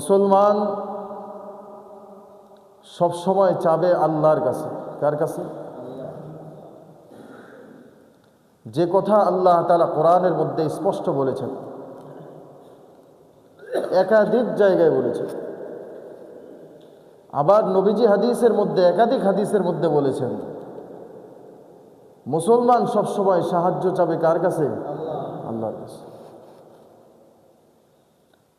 মুসলমান সব সময় চাবে আল্লাহর কাছে। কার কাছে? যে কথা আল্লাহ তালা কোরআনের মধ্যে স্পষ্ট বলেছেন, একাধিক জায়গায় বলেছেন। আবার নবীজি হাদিসের মধ্যে, একাধিক হাদিসের মধ্যে বলেছেন, মুসলমান সবসময় সাহায্য চাবে কার কাছে? আল্লাহর কাছে।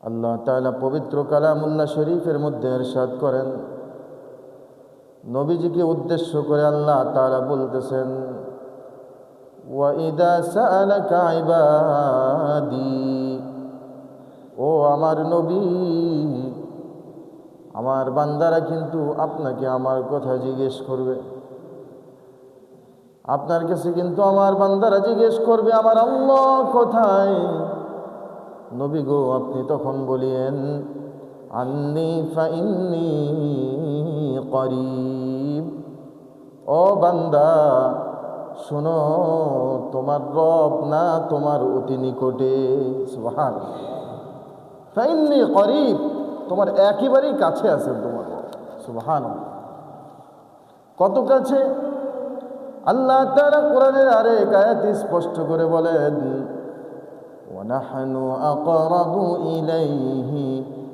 আল্লাহ তাআলা পবিত্র কালামুল্লাহ শরীফের মধ্যে এরশাদ করেন। নবীজিকে উদ্দেশ্য করে আল্লাহ তাআলা বলতেছেন ওয়াইদা ও আমার নবী, আমার বান্দারা কিন্তু আপনাকে আমার কথা জিজ্ঞেস করবে। আপনার কাছে কিন্তু আমার বান্দারা জিজ্ঞেস করবে, আমার আল্লাহ কোথায়? নবী গো, আপনি তখন বলিয়েন আন্নি ফাইন্নি করিব। ও বান্দা, শোনো, তোমার রব না তোমার অতি নিকটে। সুবহান ফাইন্নি করিব, তোমার একেবারেই কাছে আছে তোমার রব। সুবহান কত কাছে? আল্লাহ তারা কোরআনের আরেক আয়াত স্পষ্ট করে বলেন ونحن أقرب إليه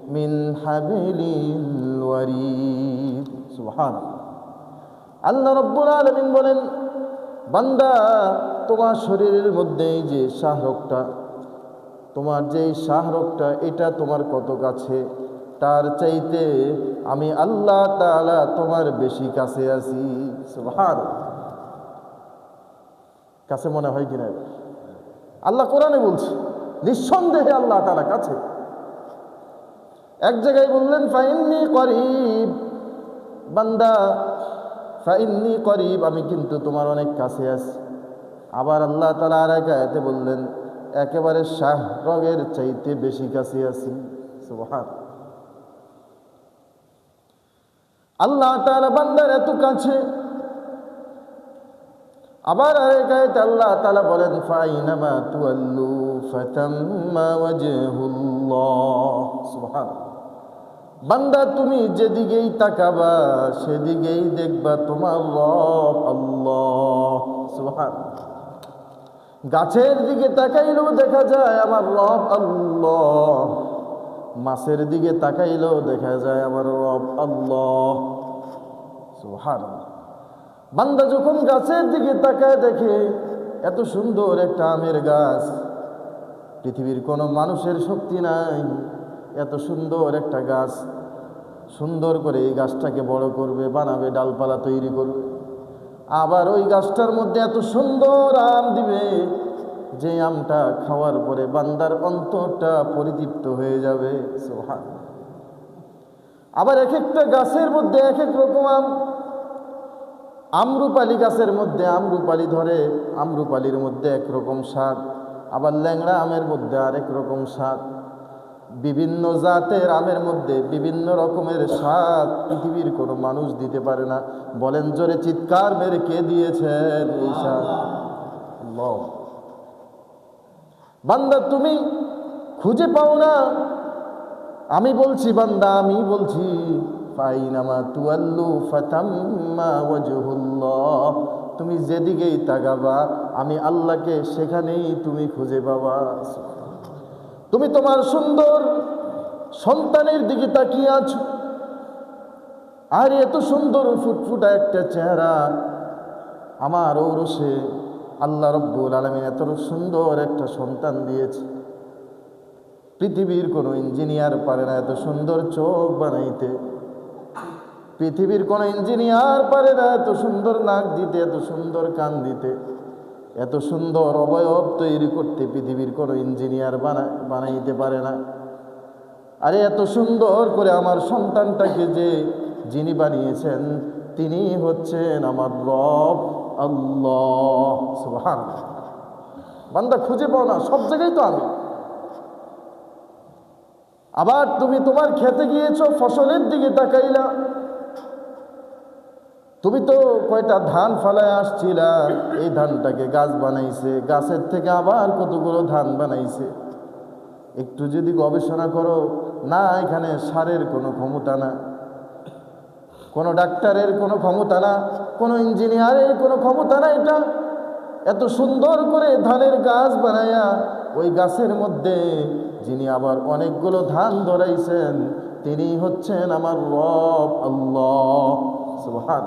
من حبل الوريد سبحان আল্লাহ রব্বুল আলমিন বলেন বান্দা তোমার শরীরের মধ্যে এই যে শাহরগটা তোমার যে এই শাহরগটা এটা তোমার কত কাছে তার চাইতে আমি আল্লাহ তাআলা তোমার বেশি কাছে আছি সুবহান কাছে মনে হয় কিনা এবার? আল্লাহ কোরআনে বলছে নিঃসন্দেহে আল্লাহ তারা কাছে। এক জায়গায় বললেন, ফাইন্নি করিব। বান্দা, ফাইন্নি করিব, আমি কিন্তু তোমার অনেক কাছে আছি। আবার আল্লাহ তালা আর এক আয়াতে বললেন, একেবারে শাহ রগের চাইতে বেশি কাছে আছি। আল্লাহ তাআলা বান্দার এত কাছে। আবার আরেক আয়াতে আল্লাহ তাআলা বলেন, ফাইনামা তুয়াল্লু। বান্দা, তুমি যেদিকেই তাকাবা, সেদিকেই দেখবা তোমার রব আল্লাহ। গাছের দিকে তাকাইলেও দেখা যায় আমার রব আল্লাহ। মাছের দিকে তাকাইলেও দেখা যায় আমার রব আল্লাহ। সুবহান বান্দা যখন গাছের দিকে তাকায় দেখে, এত সুন্দর একটা আমের গাছ। পৃথিবীর কোনো মানুষের শক্তি নাই। এত সুন্দর একটা গাছ, সুন্দর করে এই গাছটাকে বড় করবে, বানাবে, ডালপালা তৈরি করবে। আবার ওই গাছটার মধ্যে এত সুন্দর আম দিবে যে আমটা খাওয়ার পরে বান্দার অন্তরটা পরিতৃপ্ত হয়ে যাবে। সোহান। আবার এক একটা গাছের মধ্যে এক এক রকম আম। আমরুপালি গাছের মধ্যে আমরুপালি ধরে, আমরুপালির মধ্যে একরকম স্বাদ আবার ল্যাংড়া আমের মধ্যে আরেক রকম স্বাদ। বিভিন্ন জাতের আমের মধ্যে বিভিন্ন রকমের স্বাদ পৃথিবীর কোনো মানুষ দিতে পারে না। বলেন জোরে চিৎকার মেরে কে দিয়েছেন এই স্বাদ। বান্দা, তুমি খুঁজে পাও না। আমি বলছি, বান্দা, আমি বলছি, ফাইনামা তুয়াল্লু ফাতাম্মা ওয়াজহুল্লাহ। তুমি যেদিকেই তাকাবা, আমি আল্লাহকে সেখানেই তুমি খুঁজে পাবা। তুমি তোমার সুন্দর সন্তানের দিকে তাকিয়ে আছো। আর এত সুন্দর ফুটফুটা একটা চেহারা আমার ঔরসে আল্লাহ রব্বুল আলমিন এত সুন্দর একটা সন্তান দিয়েছে। পৃথিবীর কোনো ইঞ্জিনিয়ার পারে না এত সুন্দর চোখ বানাইতে। পৃথিবীর কোনো ইঞ্জিনিয়ার পারে না, এত সুন্দর নাক দিতে, এত সুন্দর কান দিতে, এত সুন্দর অবয়ব তৈরি করতে পৃথিবীর কোনো ইঞ্জিনিয়ার বানায় বানাইতে পারে না। আরে এত সুন্দর করে আমার সন্তানটাকে যে যিনি বানিয়েছেন, তিনি হচ্ছেন আমার রব, আল্লাহ সুবহান বান্দা খুঁজে পাও না, সব জায়গায় তো আমি। আবার তুমি তোমার খেতে গিয়েছো, ফসলের দিকে তাকাইলা তুমি তো কয়টা ধান ফালায় আসছিলা? এই ধানটাকে গাছ বানাইছে, গাছের থেকে আবার কতগুলো ধান বানাইছে? একটু যদি গবেষণা করো, না, এখানে সারের কোনো ক্ষমতা না। কোনো ডাক্তারের কোনো ক্ষমতা না, কোনো ইঞ্জিনিয়ারের কোনো ক্ষমতা না এটা। এত সুন্দর করে ধানের গাছ বানায়া ওই গাছের মধ্যে যিনি আবার অনেকগুলো ধান ধরাইছেন তিনি হচ্ছেন আমার রব আল্লাহ। সুবহান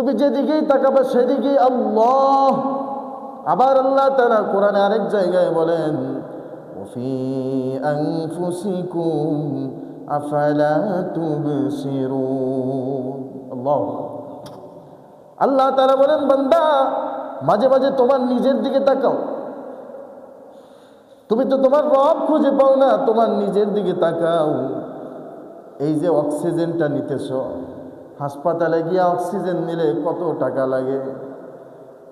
তুমি যেদিকেই তাকাবে সেদিকেই আল্লাহ। আবার আল্লাহ তারা কোরআনে আরেক জায়গায় বলেন আল্লাহ। তারা বলেন, বান্দা, মাঝে মাঝে তোমার নিজের দিকে তাকাও। তুমি তো তোমার রব খুঁজে পাও না, তোমার নিজের দিকে তাকাও। এই যে অক্সিজেনটা নিতেছ হাসপাতালে গিয়ে অক্সিজেন নিলে কত টাকা লাগে?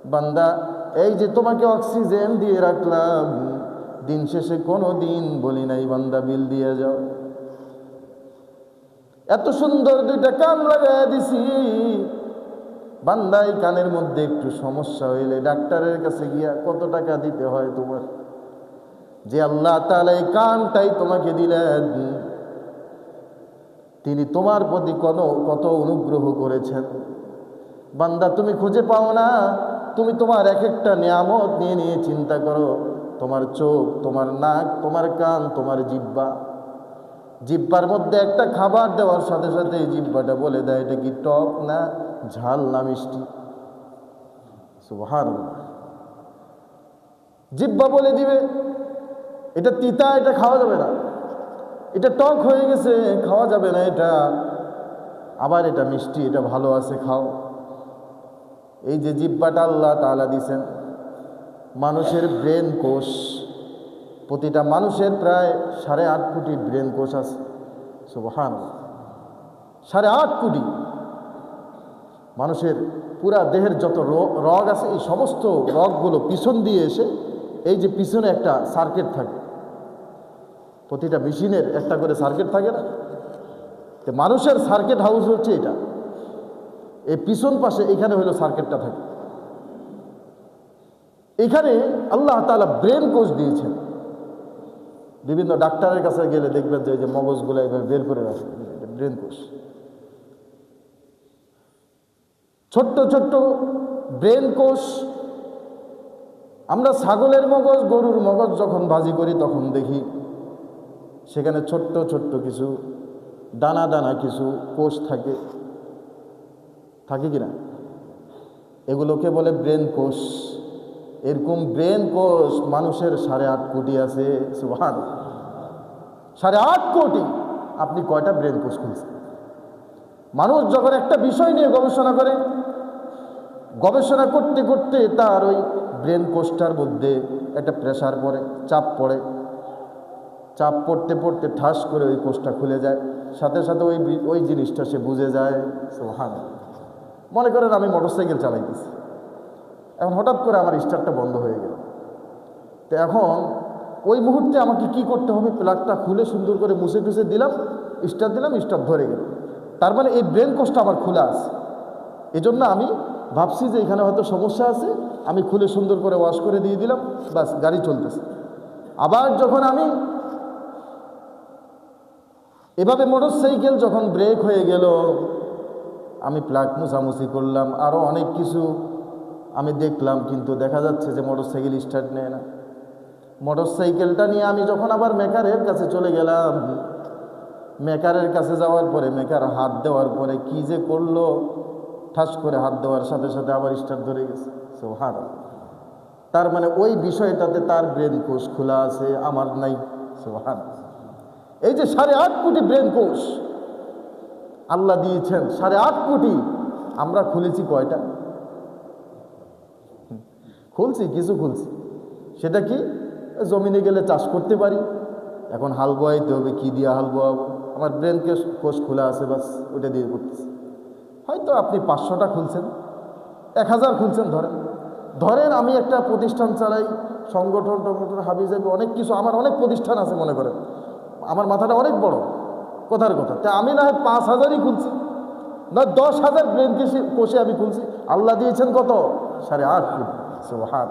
বান্দা, এই যে তোমাকে অক্সিজেন দিয়ে রাখলাম, দিন শেষে কোনো দিন বলি নাই, বান্দা, বিল দিয়ে যাও। এত সুন্দর দুইটা কান লাগাই দিছি। বান্দা এই কানের মধ্যে একটু সমস্যা হইলে ডাক্তারের কাছে গিয়া কত টাকা দিতে হয় তোমার? যে আল্লাহ এই কানটাই তোমাকে দিলেন তিনি তোমার প্রতি কত কত অনুগ্রহ করেছেন। বান্দা, তুমি খুঁজে পাও না। তুমি তোমার এক একটা নিয়ামত নিয়ে নিয়ে চিন্তা করো। তোমার চোখ, তোমার নাক, তোমার কান, তোমার জিব্বা জিব্বার মধ্যে একটা খাবার দেওয়ার সাথে সাথে জিব্বাটা বলে দেয়, এটা কি টক না ঝাল না মিষ্টি? সুবহান জিব্বা বলে দিবে। এটা তিতা, এটা খাওয়া যাবে না। এটা টক হয়ে গেছে, খাওয়া যাবে না এটা। আবার এটা মিষ্টি, এটা ভালো আছে, খাও। এই যে জিব্বাটা আল্লাহ তাআলা দিছেন, মানুষের ব্রেন কোষ। প্রতিটা মানুষের প্রায় সাড়ে আট কোটি ব্রেন কোষ আছে। সুবহান সাড়ে আট কোটি। মানুষের পুরা দেহের যত রগ আছে, এই সমস্ত রগগুলো পিছন দিয়ে এসে, এই যে পিছনে একটা সার্কিট থাকে প্রতিটা মেশিনের একটা করে সার্কিট থাকে না? তো মানুষের সার্কিট হাউস হচ্ছে এটা। এই পিছন পাশে এখানে হলো সার্কিটটা থাকে। এখানে আল্লাহ তাআলা ব্রেন কোষ দিয়েছেন। বিভিন্ন ডাক্তারের কাছে গেলে দেখবেন যে মগজগুলো এভাবে বের করে রাখে। ব্রেন কোষ ছোট্ট ছোট্ট ব্রেন কোষ আমরা ছাগলের মগজ, গরুর মগজ যখন ভাজি করি তখন দেখি সেখানে ছোট্ট ছোট্ট কিছু, দানা দানা কিছু কোষ থাকে। থাকে কি না? এগুলোকে বলে ব্রেন কোষ। এরকম ব্রেন কোষ মানুষের সাড়ে আট কোটি আছে সুহান সাড়ে আট কোটি। আপনি কয়টা ব্রেন কোষ খুলছেন মানুষ যখন একটা বিষয় নিয়ে গবেষণা করে, গবেষণা করতে করতে তার ওই ব্রেন কোষটার মধ্যে একটা প্রেশার পড়ে, চাপ পড়ে। চাপ পড়তে পড়তে ঠাস করে ওই কোষটা খুলে যায়। সাথে সাথে ওই ওই জিনিসটা সে বুঝে যায়। সোহান মনে করেন আমি মোটরসাইকেল চালাইতেছি। এখন হঠাৎ করে আমার স্টার্টটা বন্ধ হয়ে গেল। তো এখন ওই মুহূর্তে আমাকে কি করতে হবে? প্লাগটা খুলে সুন্দর করে মুছে টুছে দিলাম স্টার্ট দিলাম স্টার্ট ধরে গেল। তার মানে এই ব্রেন কোষটা আমার খোলা আছে। এজন্য আমি ভাবছি যে এখানে হয়তো সমস্যা আছে। আমি খুলে সুন্দর করে ওয়াশ করে দিয়ে দিলাম বাস গাড়ি চলতেছে। আবার যখন আমি এভাবে মোটর সাইকেল যখন ব্রেক হয়ে গেল, আমি প্লাগ মুছামুছি করলাম আরও অনেক কিছু আমি দেখলাম, কিন্তু দেখা যাচ্ছে যে মোটর সাইকেল স্টার্ট নেয় না। মোটর সাইকেলটা নিয়ে আমি যখন আবার মেকারের কাছে চলে গেলাম, মেকারের কাছে যাওয়ার পরে, মেকার হাত দেওয়ার পরে কি যে করল, ঠাস করে হাত দেওয়ার সাথে সাথে আবার স্টার্ট ধরে গেছে। সো হার তার মানে ওই বিষয়টাতে তার ব্রেন কোষ খোলা আছে, আমার নাই। সো হার এই যে সাড়ে আট কোটি ব্রেন কোষ আল্লাহ দিয়েছেন সাড়ে আট কোটি, আমরা খুলেছি কয়টা? খুলছি, কিছু খুলছি। সেটা কি? জমিনে গেলে চাষ করতে পারি। এখন হাল বোয়াইতে হবে, কী দিয়ে হাল বোয়াবো? আমার ব্রেনকে কোষ খোলা আছে, বাস, ওইটা দিয়ে করতেছি। হয়তো আপনি পাঁচশোটা খুলছেন, এক হাজার খুলছেন ধরেন। ধরেন আমি একটা প্রতিষ্ঠান চালাই, সংগঠন টংগঠন হাবি অনেক কিছু, আমার অনেক প্রতিষ্ঠান আছে মনে করেন। আমার মাথাটা অনেক বড়। কথার কথা। তা আমি না হয় পাঁচ হাজারই খুলছি। না, দশ হাজার ব্রেন কোষে আমি খুলছি। আল্লাহ দিয়েছেন কত? সাড়ে আট কোটি। সুবহান।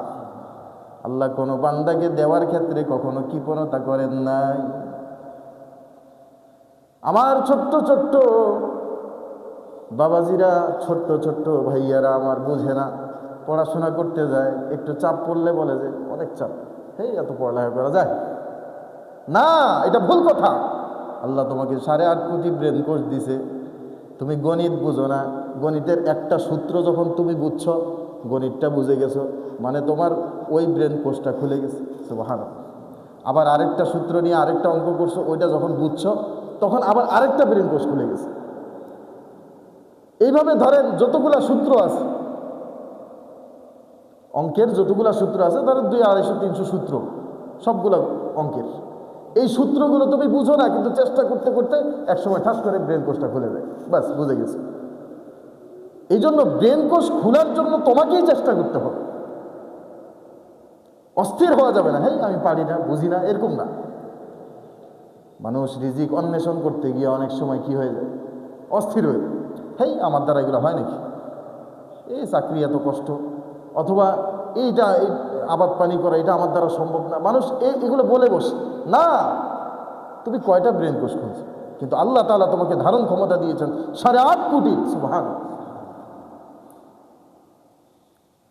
আল্লাহ কোনো বান্দাকে দেওয়ার ক্ষেত্রে কখনো কৃপণতা করেন নাই। আমার ছোট্ট ছোট্ট বাবাজিরা, ছোট্ট ছোট্ট ভাইয়ারা আমার বুঝে না। পড়াশোনা করতে যায়, একটু চাপ পড়লে বলে যে, অনেক চাপ। এই এত পড়ালেখা করা যায়? না, এটা ভুল কথা। আল্লাহ তোমাকে সাড়ে আট কোটি ব্রেন কোর্স দিছে। তুমি গণিত বুঝো না। গণিতের একটা সূত্র যখন তুমি বুঝছ, গণিতটা বুঝে গেছো মানে তোমার ওই ব্রেন কোর্সটা খুলে গেছে। সুবাহান আবার আরেকটা সূত্র নিয়ে আরেকটা অঙ্ক করছ, ওইটা যখন বুঝছ, তখন আবার আরেকটা ব্রেন কোর্স খুলে গেছে। এইভাবে ধরেন যতগুলা সূত্র আছে, অঙ্কের যতগুলা সূত্র আছে, ধরেন দুই আড়াইশো, তিনশো সূত্র, সবগুলা অঙ্কের। এই সূত্রগুলো তুমি বুঝো না, কিন্তু চেষ্টা করতে করতে একসময় ঠাস করে ব্রেন কোষটা খুলে যায় বাস বুঝে গেছে। এই জন্য ব্রেন কোষ খোলার জন্য তোমাকেই চেষ্টা করতে হবে। অস্থির হওয়া যাবে না হ্যাঁ আমি পারি না, বুঝি না, এরকম না। মানুষ রিজিক অন্বেষণ করতে গিয়ে অনেক সময় কি হয়ে যায়? অস্থির হয়ে যায়। হেই, আমার দ্বারা এগুলো হয় নাকি? এই চাকরি এত কষ্ট। অথবা এইটা, এই আবাদ পানি করা, এটা আমার দ্বারা সম্ভব না। মানুষ এই এগুলো বলে বসে। না, তুমি কয়টা ব্রেন কোষ খুঁজছো? কিন্তু আল্লাহ তাআলা তোমাকে ধারণ ক্ষমতা দিয়েছেন সাড়ে আট কোটি। সুবহান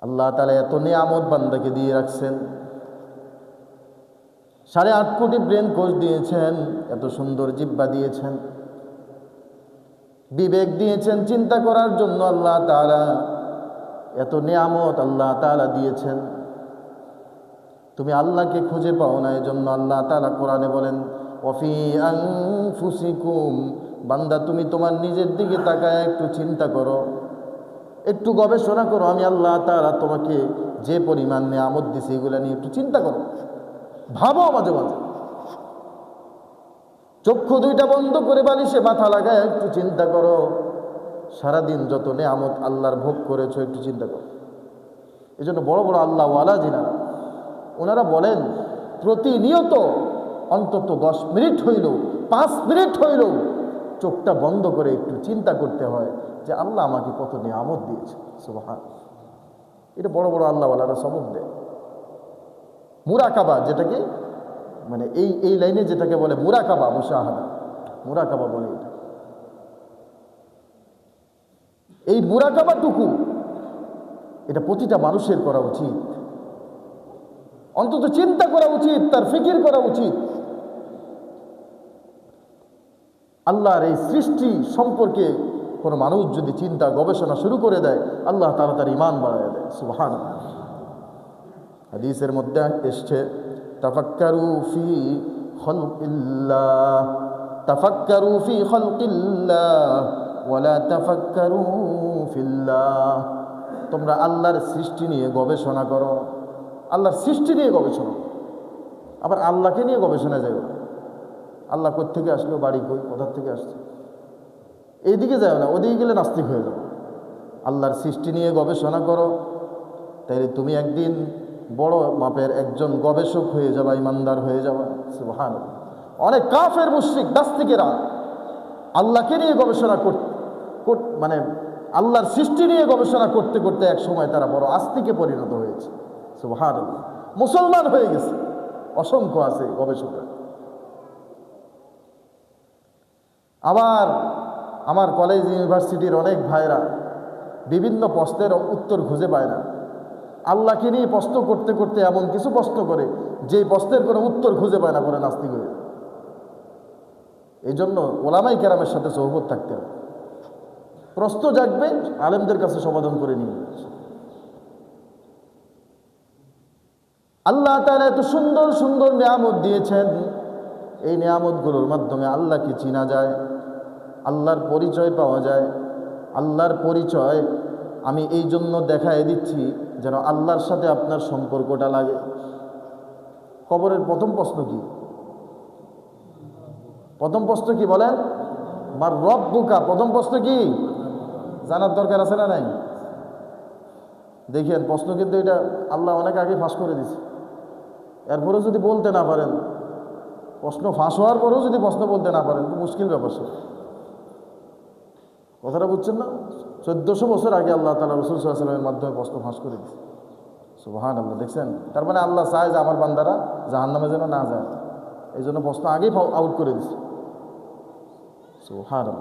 আল্লাহ তালা এত নিয়ামত বান্দাকে দিয়ে রাখছেন। সাড়ে আট কোটি ব্রেন কোষ দিয়েছেন, এত সুন্দর জিব্বা দিয়েছেন। বিবেক দিয়েছেন চিন্তা করার জন্য আল্লাহ তাআলা। এত নিয়ামত আল্লাহ তালা দিয়েছেন। তুমি আল্লাহকে খুঁজে পাও না, এজন্য আল্লাহ তাআলা কোরআনে বলেন অফি আনফুসিকুম বান্দা, তুমি তোমার নিজের দিকে তাকায় একটু চিন্তা করো, একটু গবেষণা করো, আমি আল্লাহ তাআলা তোমাকে যে পরিমাণ নিয়ে নিয়ামত দিছি, এগুলো নিয়ে একটু চিন্তা করো। ভাবো মাঝে মাঝে। চক্ষু দুইটা বন্ধ করে বালিশে মাথা লাগায় একটু চিন্তা করো। সারাদিন যত নেয়ামত আল্লাহর ভোগ করেছ, একটু চিন্তা করো। এই জন্য বড় বড় আল্লাহ ওয়ালা যিনারা ওনারা বলেন, প্রতিনিয়ত অন্তত দশ মিনিট হইল, পাঁচ মিনিট হইল চোখটা বন্ধ করে একটু চিন্তা করতে হয় যে আল্লাহ আমাকে কত নিয়ামত দিয়েছে। সুবাহান। এটা বড় বড় আল্লাহওয়ালারা সবক দেয়। মুরাকাবা যেটাকে মানে এই এই লাইনে যেটাকে বলে মুরাকাবা, মুশাহাদা। মুরাকাবা বলে এটা। এই মুরাকাবাটুকু, এটা প্রতিটা মানুষের করা উচিত। অন্তত চিন্তা করা উচিত, তার ফিকির করা উচিত। আল্লাহর এই সৃষ্টি সম্পর্কে কোনো মানুষ যদি চিন্তা, গবেষণা শুরু করে দেয়, আল্লাহ তারা তার ইমান বাড়ায় দেয়। সুবহান হাদিসের মধ্যে এসছে, তাফাক্কারু ফি খলকিল্লাহ, তাফাক্কারু ফি খলকিল্লাহ তাফাক্কারু ফিল্লাহ। তোমরা আল্লাহর সৃষ্টি নিয়ে গবেষণা করো। আল্লাহর সৃষ্টি নিয়ে গবেষণা। আবার আল্লাহকে নিয়ে গবেষণা যাবে না। আল্লাহ থেকে আসলো, বাড়ি কই, কোথার থেকে আসছে? এইদিকে যাবে না, ওদিকে গেলে নাস্তিক হয়ে যাবে আল্লাহর সৃষ্টি নিয়ে গবেষণা করো। তাইলে তুমি একদিন বড় মাপের একজন গবেষক হয়ে যাবা, ইমানদার হয়ে যাবা। সুবহান অনেক কাফের, মুশ্রিক দাস্তিকেরা আল্লাহকে নিয়ে গবেষণা মানে আল্লাহর সৃষ্টি নিয়ে গবেষণা করতে করতে এক সময় তারা বড় আস্তিকে পরিণত হয়েছে। সুবহান মুসলমান হয়ে গেছে। অসংখ্য আছে গবেষকরা। আবার আমার কলেজ ইউনিভার্সিটির অনেক ভাইরা বিভিন্ন প্রশ্নের উত্তর খুঁজে পায় না। আল্লাহকে নিয়ে প্রশ্ন করতে করতে এমন কিছু প্রশ্ন করে যে প্রশ্নের কোনো উত্তর খুঁজে পায় না পরে নাস্তিক হয়ে এই জন্য ওলামাই কেরামের সাথে সহবত থাকতে হবে। প্রশ্ন জাগবে, আলেমদের কাছে সমাধান করে নিয়ে আল্লাহ তাআলা এত সুন্দর সুন্দর নিয়ামত দিয়েছেন। এই নিয়ামতগুলোর মাধ্যমে আল্লাহকে চিনা যায়? আল্লাহর পরিচয় পাওয়া যায়। আল্লাহর পরিচয় আমি এই জন্য দেখায় দিচ্ছি যেন আল্লাহর সাথে আপনার সম্পর্কটা লাগে। কবরের প্রথম প্রশ্ন কি? প্রথম প্রশ্ন কি বলেন? মার রব বুকা প্রথম প্রশ্ন কি? জানার দরকার আছে না নাই? দেখেন, প্রশ্ন কিন্তু এটা আল্লাহ অনেক আগে ফাঁস করে দিছে এরপরেও যদি বলতে না পারেন, প্রশ্ন ফাঁস হওয়ার পরেও যদি প্রশ্ন বলতে না পারেন মুশকিল ব্যাপার সে কথাটা বুঝছেন না? চোদ্দশো বছর আগে আল্লাহ তালা রসুল সাল্লামের মাধ্যমে প্রশ্ন ফাঁস করে দিচ্ছে সুবহান আল্লাহ দেখছেন? তার মানে আল্লাহ চায় যে আমার বান্দারা জাহান নামে যেন না যায়। এই জন্য প্রশ্ন আগেই আউট করে দিচ্ছে আল্লাহ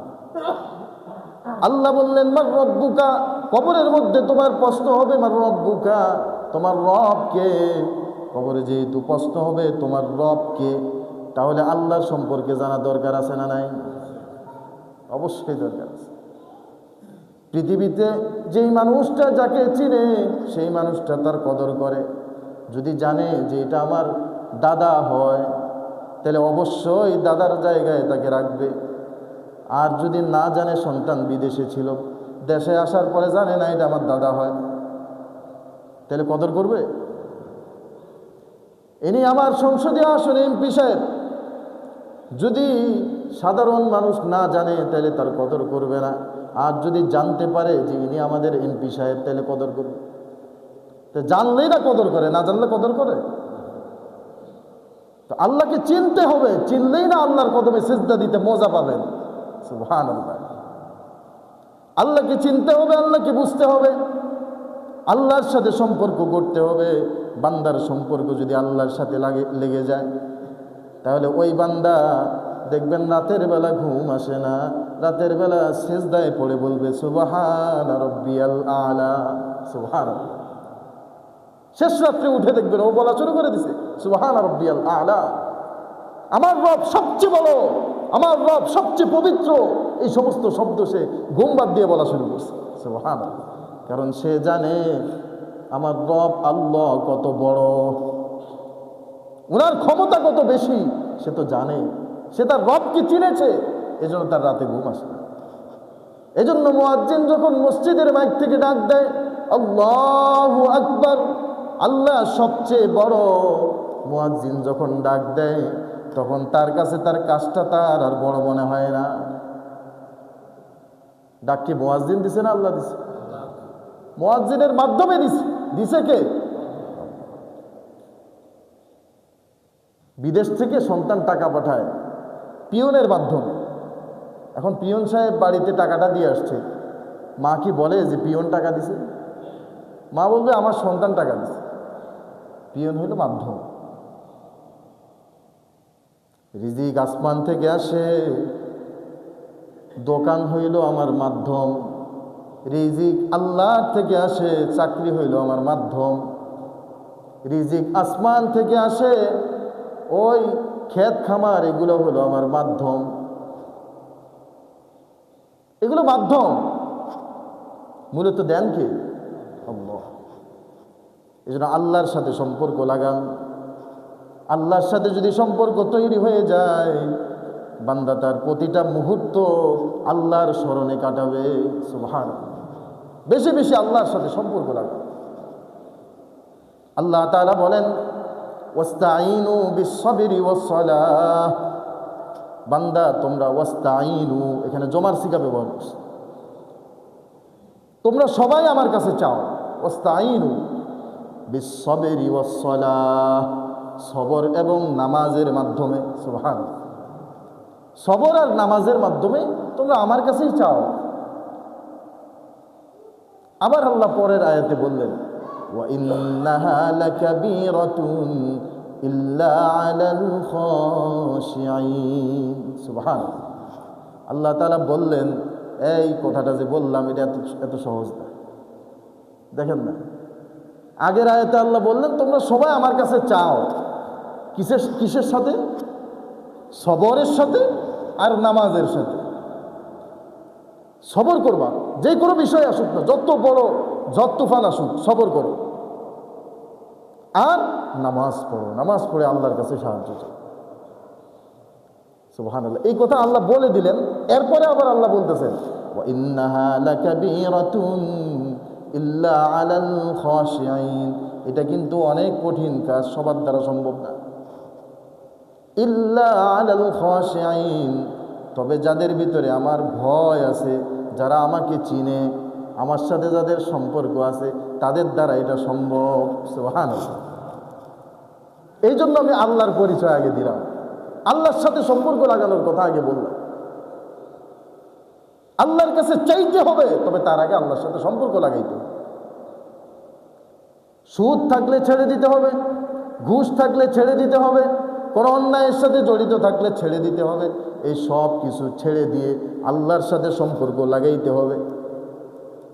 আল্লাহ বললেন, মার রব্বুকা? কবরের মধ্যে তোমার প্রশ্ন হবে, মার রব্বুকা? তোমার রবকে কবরে যেহেতু প্রশ্ন হবে, তোমার রবকে তাহলে আল্লাহর সম্পর্কে জানা দরকার আছে না নাই? অবশ্যই দরকার আছে। পৃথিবীতে যেই মানুষটা যাকে চিনে, সেই মানুষটা তার কদর করে। যদি জানে যে এটা আমার দাদা হয়, তাহলে অবশ্যই দাদার জায়গায় তাকে রাখবে। আর যদি না জানে, সন্তান বিদেশে ছিল, দেশে আসার পরে জানে না এটা আমার দাদা হয়। তাহলে কদর করবে? ইনি আমার সংসদীয় আসনে এমপি সাহেব। যদি সাধারণ মানুষ না জানে, তাহলে তার কদর করবে না। আর যদি জানতে পারে যে ইনি আমাদের এমপি সাহেব, তাহলে কদর করবে। তো জানলেই না কদর করে, না জানলে কদর করে। তো আল্লাহকে চিনতে হবে, চিনলেই না আল্লাহর কদমে সেজদা দিতে মজা পাবেন। সুবহান আল্লাহ আল্লাহকে চিনতে হবে, আল্লাহকে বুঝতে হবে। আল্লাহর সাথে সম্পর্ক করতে হবে। বান্দার সম্পর্ক যদি আল্লাহর সাথে লাগে, লেগে যায়, তাহলে ওই বান্দা দেখবেন রাতের বেলা ঘুম আসে না। রাতের বেলা সেজদায় পড়ে বলবে, সুবাহান আলা। সুবহান শেষ রাত্রে উঠে দেখবেন ও বলা শুরু করে দিছে, সুবাহান রব্বিয়াল আলা। আমার রব সবচেয়ে বড় আমার রব সবচেয়ে পবিত্র। এই সমস্ত শব্দ সে ঘুম বাদ দিয়ে বলা শুরু করছে, সুবহান কারণ সে জানে আমার রব আল্লাহ কত বড়। ওনার ক্ষমতা কত বেশি, সে তো জানে। সে তার রবকে চিনেছে, এজন্য তার রাতে ঘুম আসে না। এজন্য মোয়াজ্জিন যখন মসজিদের মাইক থেকে ডাক দেয়, আল্লাহু আকবর, আল্লাহ সবচেয়ে বড়। মোয়াজ্জিন যখন ডাক দেয়, তখন তার কাছে তার কাজটা তার, আর বড় মনে হয় না। ডাক কি মুয়াজ্জিন দিছে না আল্লাহ দিছে? মুয়াজ্জিনের মাধ্যমে দিছে। দিছে কে? বিদেশ থেকে সন্তান টাকা পাঠায় পিয়নের মাধ্যমে। এখন পিয়ন সাহেব বাড়িতে টাকাটা দিয়ে আসছে। মা কি বলে যে, পিয়ন টাকা দিছে? মা বলবে, আমার সন্তান টাকা দিছে। পিয়ন হইল মাধ্যম। রিজিক আসমান থেকে আসে। দোকান হইল আমার মাধ্যম। রিজিক আল্লাহ থেকে আসে, চাকরি হইল আমার মাধ্যম। রিজিক আসমান থেকে আসে, ওই ক্ষেত খামার, এগুলো হলো আমার মাধ্যম। এগুলো মাধ্যম। মূলত দেন কে? এই জন্য আল্লাহর সাথে সম্পর্ক লাগান। আল্লাহর সাথে যদি সম্পর্ক তৈরি হয়ে যায়, বান্দা তার প্রতিটা মুহূর্ত আল্লাহর স্মরণে কাটাবে। সুভান বেশি বেশি আল্লাহর সাথে সম্পর্ক লাগান আল্লাহ তাআলা বলেন ওয়াস্তাইনু বিসসাবরি ওয়াসসালাহ। বান্দা, তোমরা ওয়াস্তাইনু এখানে জমার সিকা ব্যবহার করছে। তোমরা সবাই আমার কাছে চাও ওয়াস্তাইনু বিসসাবরি ওয়াসসালাহ। সবর এবং নামাজের মাধ্যমে সবর আর নামাজের মাধ্যমে তোমরা আমার কাছেই চাও আবার আল্লাহ পরের আয়াতে বললেন আল্লাহ তালা বললেন, এই কথাটা যে বললাম, এটা এত এত সহজ না। দেখেন না, আগের আয়তে আল্লাহ বললেন, তোমরা সবাই আমার কাছে চাও। কিসের কিসের সাথে? সবরের সাথে আর নামাজের সাথে। সবর করবা। যে কোনো বিষয় আসুক না, যত বড়, যত তুফান আসুক, সবর করো। আর নামাজ পড়ো, নামাজ পড়ে আল্লাহর কাছে সাহায্য চাও। এই কথা আল্লাহ বলে দিলেন, এরপরে আবার আল্লাহ বলতেছেন এটা কিন্তু অনেক কঠিন কাজ, সবার দ্বারা সম্ভব না। ইল্লা আলাল তবে যাদের ভিতরে আমার ভয় আছে যারা আমাকে চিনে, আমার সাথে যাদের সম্পর্ক আছে, তাদের দ্বারা এটা সম্ভব। সুবহান এই জন্য আমি আল্লাহর পরিচয় আগে দিলাম। আল্লাহর সাথে সম্পর্ক লাগানোর কথা আগে বললাম। আল্লাহর কাছে চাইতে হবে, তবে তার আগে আল্লাহর সাথে সম্পর্ক লাগাইতে সুদ থাকলে ছেড়ে দিতে হবে, ঘুষ থাকলে ছেড়ে দিতে হবে কোনো অন্যায়ের সাথে জড়িত থাকলে ছেড়ে দিতে হবে। এই সব কিছু ছেড়ে দিয়ে আল্লাহর সাথে সম্পর্ক লাগাইতে হবে।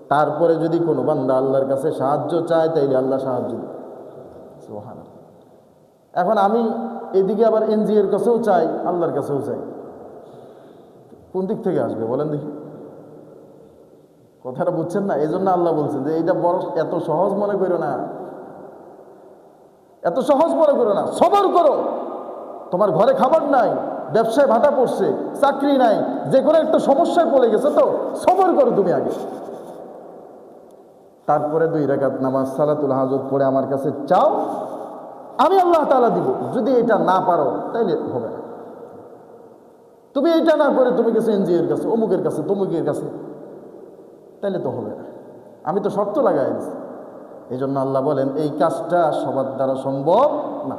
তারপরে যদি কোনো বান্দা আল্লাহর কাছে সাহায্য চায়, তাইলে আল্লাহ সাহায্য এখন আমি এদিকে আবার এনজিওর কাছেও চাই, আল্লাহর কাছেও চাই। কোন দিক থেকে আসবে বলেন দেখি। কথাটা বুঝছেন না? এই জন্য আল্লাহ বলছেন যে এইটা বড় এত সহজ মনে করো না। এত সহজ মনে করো না। সবর করো। তোমার ঘরে খাবার নাই, ব্যবসায় ভাটা পড়ছে, চাকরি নাই, যে কোনো একটা সমস্যায় পড়ে গেছে তো, সবর করো তুমি আগে। তারপরে দুই রেখাত নামাজ, সালাতুল হাজত পড়ে আমার কাছে চাও, আমি আল্লাহ তাআলা দিব। যদি এটা না পারো, তাইলে হবে না। তুমি এটা না করে তুমি গেছো এনজিওর কাছে, অমুকের কাছে, তমুকের কাছে, তাইলে তো হবে না। আমি তো শর্ত লাগাই এই জন্য আল্লাহ বলেন, এই কাজটা সবার দ্বারা সম্ভব না।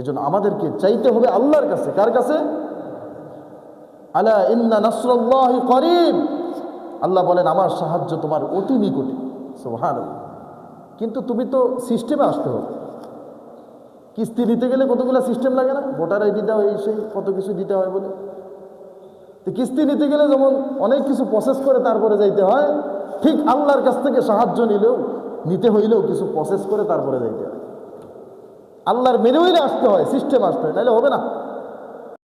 এই জন্য আমাদেরকে চাইতে হবে আল্লাহর কাছে। কার কাছে? আলা ইন্না নাসরুল্লাহি করিব। আল্লাহ বলেন, আমার সাহায্য তোমার অতি নিকটে। সুবহানাল্লাহ। কিন্তু তুমি তো সিস্টেমে আসতে হবে। কিস্তি নিতে গেলে কতগুলো সিস্টেম লাগে না? ভোটার আইডি দাও এই সেই কত কিছু দিতে হয় বলে। তো কিস্তি নিতে গেলে যেমন অনেক কিছু প্রসেস করে তারপরে যাইতে হয়, ঠিক আল্লাহর কাছ থেকে সাহায্য নিলেও, নিতে হইলেও কিছু প্রসেস করে তারপরে যাইতে হয়। আল্লাহর মেনুইলে আসতে হয় সিস্টেম আসতে হয় নাহলে হবে না।